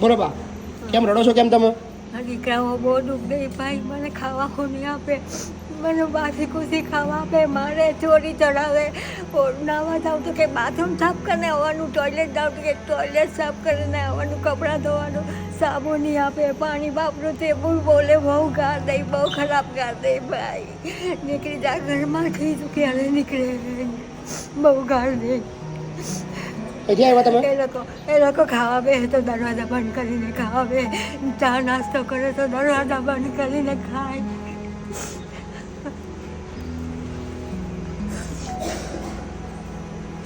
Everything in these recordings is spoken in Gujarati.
બોલો બા કેમ રડો છો કેમ તમે? દીકરાઓ બહુ દુઃખ દે ભાઈ મને ખાવા નહીં આપે. મને બાસી કુસી ખાવા આપે, મારે ચોરી ચડાવે નાવા જાવ તો કે બાથરૂમ સાફ કરીને આવવાનું ટોયલેટ જાવ તો કે ટોયલેટ સાફ કરીને આવવાનું, કપડાં ધોવાનું સાબુ નહીં આપે, પાણી વાપરો તે બહુ બોલે, બહુ ગાર દઈ, બહુ ખરાબ ગાર દે ભાઈ. નીકળી જા ઘરમાંથી, તું ક્યારે નીકળે? બહુ ગાર દે અહીંથી આવ્યા તમે? એ લોકો એ લોકો ખાવા બે તો દરવાજા બંધ કરીને ખાવા બે. ચા નાસ્તો કરે તો દરવાજા બંધ કરીને ખાય.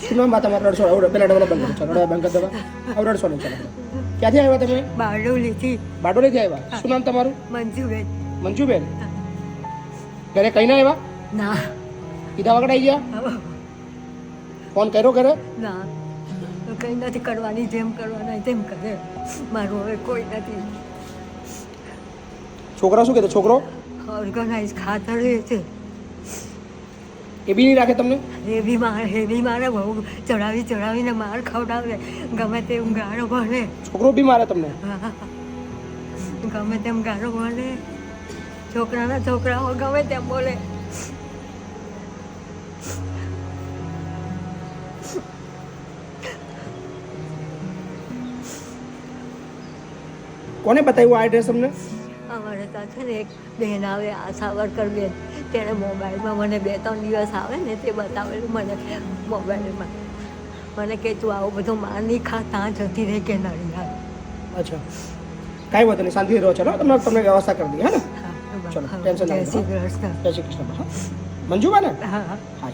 શું નામ બા તમારું રડશો હવે પેલા ડબલ બંધ કરો રડવા બંધ કરી દેવા. હવે રડશો નહીં ચાલો. ક્યાંથી આવ્યા તમે? બારડોલીથી. બારડોલીથી આવ્યા? શું નામ તમારું? મંજુબેન. મંજુબેન? ઘરે કઈ ના આવ્યા? ના. કીધા આવી ગયા? ફોન કર્યો ઘરે? ના. કંઈ નથી કરવાની જેમ કરવાના તેમ કરે. મારું હવે કોઈ નથી. છોકરા શું કહેતો છોકરો? ઓર્ગનાઇઝ ખાતર એ છે. એ બી નહીં રાખે તમને? હેવી માર હેવી મારે બહુ. ચડાવી ચડાવીને માર ખવડાવે. ગમે તેમ ગાળો ભણે. છોકરો બી મારે તમને? ગમે તેમ ગાળો ભણે. છોકરાના છોકરાઓ ગમે તેમ બોલે. કોને બતાવ્યું આ એડ્રેસ તમને અમારે ત્યાં છે ને એક બેન આવે આશા વર્કર બેન તેણે મોબાઈલમાં મને બે ત્રણ દિવસ આવે ને તે બતાવેલું મને મોબાઈલમાં. મને કે તું આવું બધું માર નહીં ખા ત્યાં જતી રહે કે નડી અચ્છા. કાંઈ વાંધો નહીં શાંતિથી રહો ચલો. તમને તમને વ્યવસ્થા કરી દઈએ હા ને? હા, ચલો, હા, ટેન્શન જય શ્રી. કૃષ્ણ. જય શ્રી કૃષ્ણ. હા મંજુબા ને હા. હા